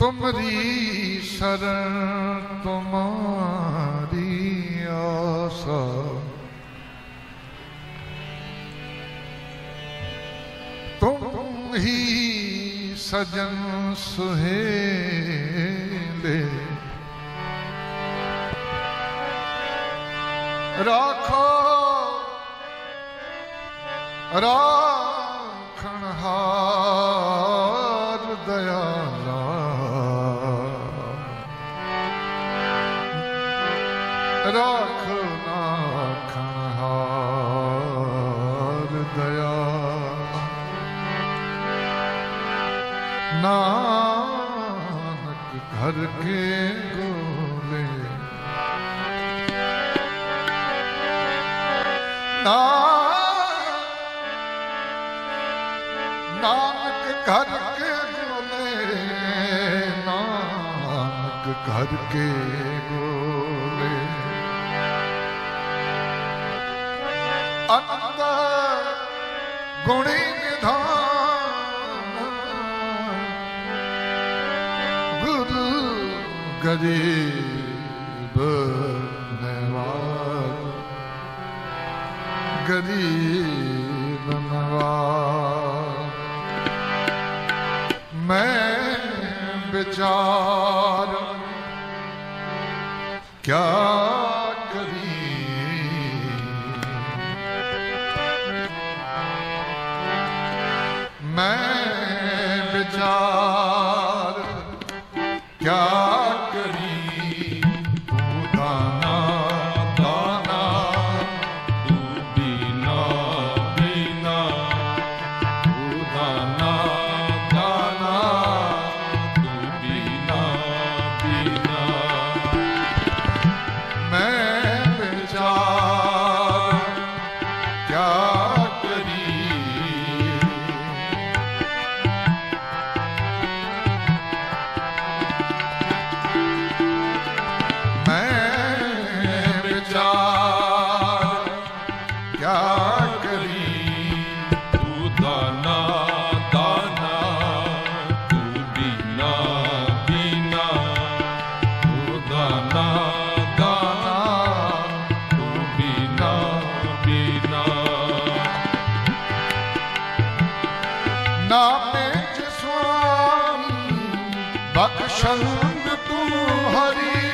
ਤੁਮਰੀ ਸ਼ਰਨ ਤੁਮਾਰੀ ਆਸਾ। ਤੁਮ ਹੀ ਸਜਨ ਸੁਹੇਲੇ। ਰਾਖੋ ਰਾਖਣ ਹਾਰ ਨਾਨਕ ਘਰ ਕੇ ਗੋਲੇ। ਨਾਨਕ ਘਰ ਕੇ ਗੋਲੇ ਨਾਨਕ ਘਰ ਕੇ ਗੋਲੇ। ਅੰਤ ਗੁਣੀ ग़रीब नवाज़ ग़रीब नवाज़ मैं नवारेचार क्या ਬਖਸ਼ੰਦ ਤੂੰ ਹਰੀ।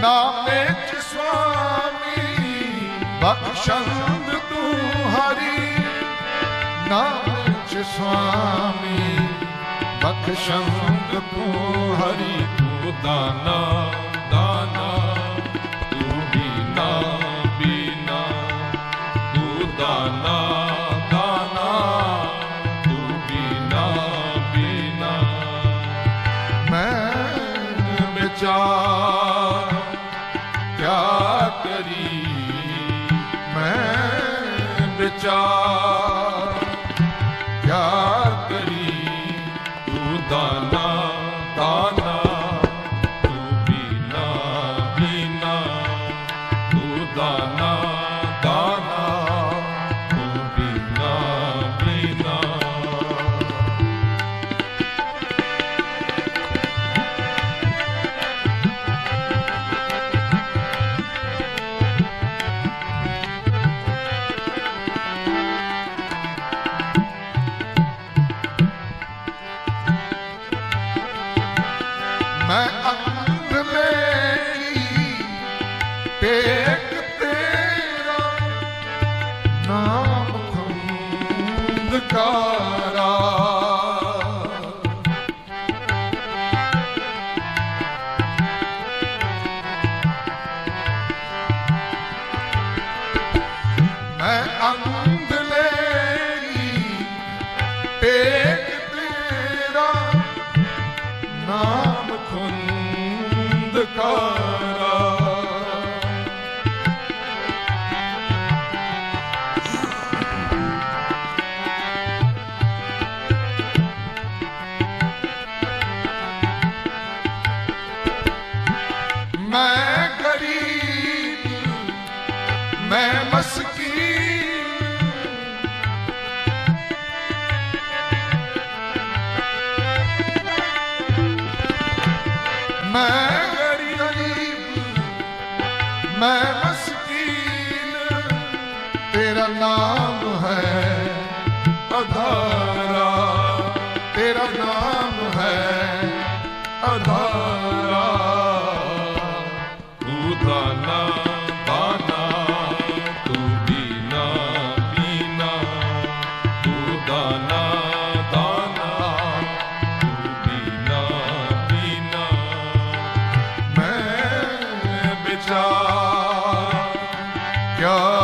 ਨਾਮੇ ਚ ਸੁਆਮੀ ਬਖਸ਼ੰਦ ਤੂੰ ਹਰੀ। ਨਾਮੇ ਚ ਸੁਆਮੀ ਬਖਸ਼ੰਦ ਤੂੰ ਹਰੀ, ਤੂੰ ਦਾਨਾ। ਟੇਕ ਤੇਰਾ ਨਾਮ ਖੁੰਦਕਾਰਾ ਮੈਂ ਅੰਧਲੇ ਕੀ ਟੇਕ ਤੇਰਾ ਨਾਮ ਖੁੰਦਕਾਰਾ ਮੈਂ Yeah.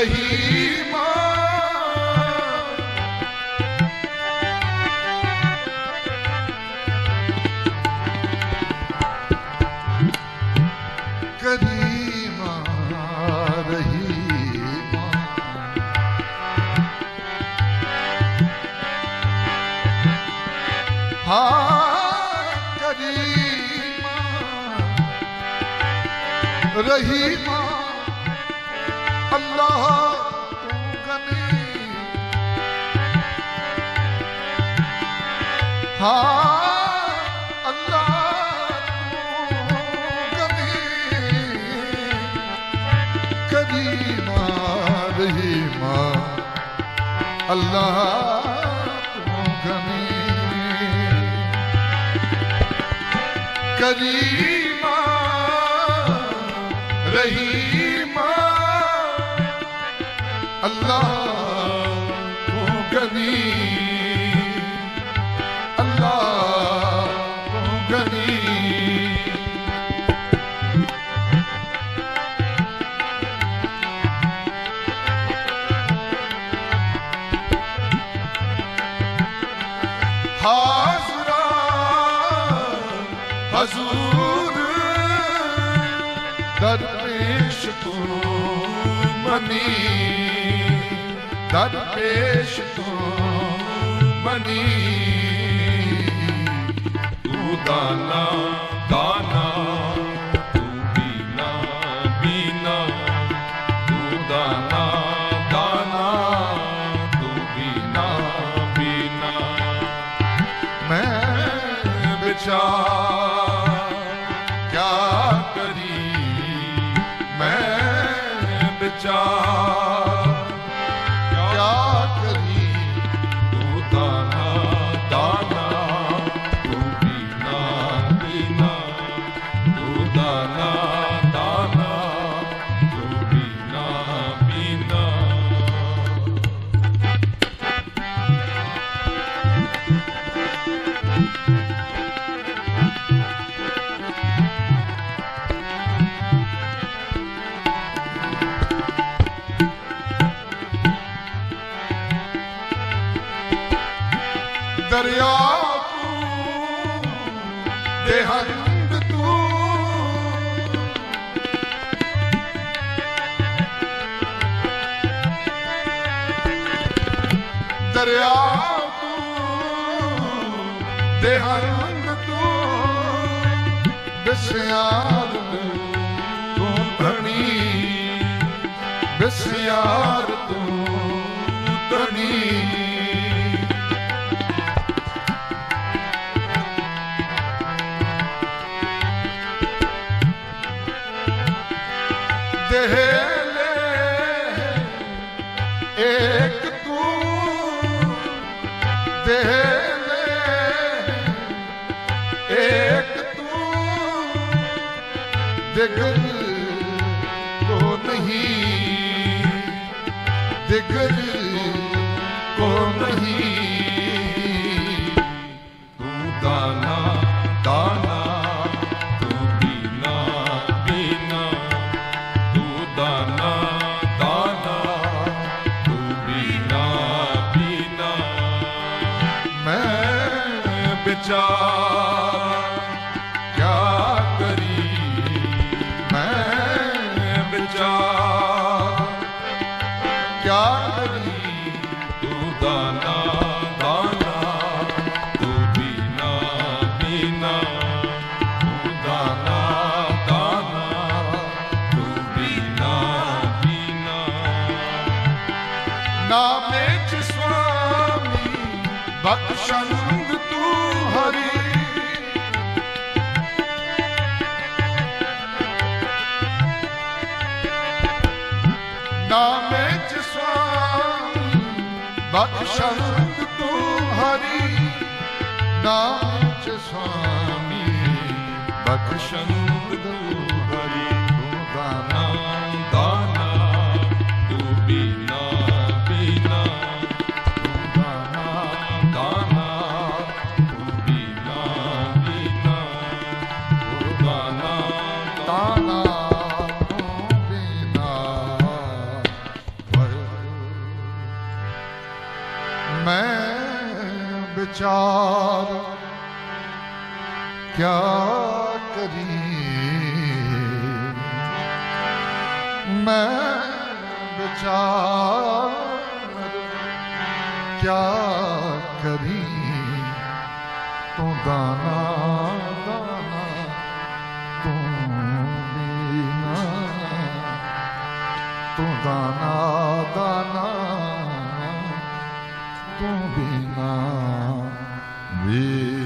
ਰਹੀਮਾ ਕਰੀਮਾ ਰਹੀਮਾ ਹਾਂ ਕਰੀਮਾ ਰਹੀਮਾ ਅੱਲਾਹ ਤੂੰ ਗਨੀ ਹਾਂ ਅੱਲਾਹ अल कनी हा अलाह कनी रही मा अल कनी रही ਅੱਲਾਹ ਤੂੰ ਗਨੀ ਅੱਲਾਹ ਤੂੰ ਗਨੀ ਹਾਜ਼ਰਾ ਹਜ਼ੂਰ ਦਰਪੇਸ਼ ਤੂੰ ਮਨੀ ਦਰਪੇਸ਼ ਤੂੰ ਮਨੀ ਤੂੰ ਦਾਨਾ ਦਾਨਾ, ਤੂੰ ਬੀਨਾ ਬੀਨਾ। ਤੂੰ ਦਾਨਾ ਦਾਨਾ, ਤੂੰ ਬੀਨਾ ਬੀਨਾ। ਮੈਂ ਵਿਚਾਰ ਦੇਹੰਦ ਤੂੰ। ਦਰਿਆ ਤੂੰ ਦੇਹੰਦ ਤੂੰ। ਬਿਸਿਆਰ ਤੂੰ ਧਣੀ ਬਿਸਿਆਰ ਤੂੰ ਧਣੀ ਦੇਹਲੇ। ਇੱਕ ਤੂੰ ਦੇਹਲੇ। ਇੱਕ ਤੂੰ ਦਿਗਰ ਕੋ ਨਹੀਂ। ਦਿਗਰ ਕੋ ਨਹੀਂ। ਵਿਚਾਰ ਬਖਸ਼ੰਦ ਤੂੰ ਹਰੀ ਨਾਮੇ ਚ ਸੁਆਮੀ ਬਖਸ਼ੰਦ ਤੂੰ ਵਿਚਾਰ ਕਿਆ ਕਰੀ ਮੈਂ ਵਿਚਾਰ ਕਿਆ ਕਰੀ ਤੂੰ ਦਾਨਾ ਦਾਨਾ ਤੂੰ ਬਿਨਾ ਤੂੰ ਦਾਨਾ ਦਾਨਾ ਤੂੰ ਬਿਨਾ me.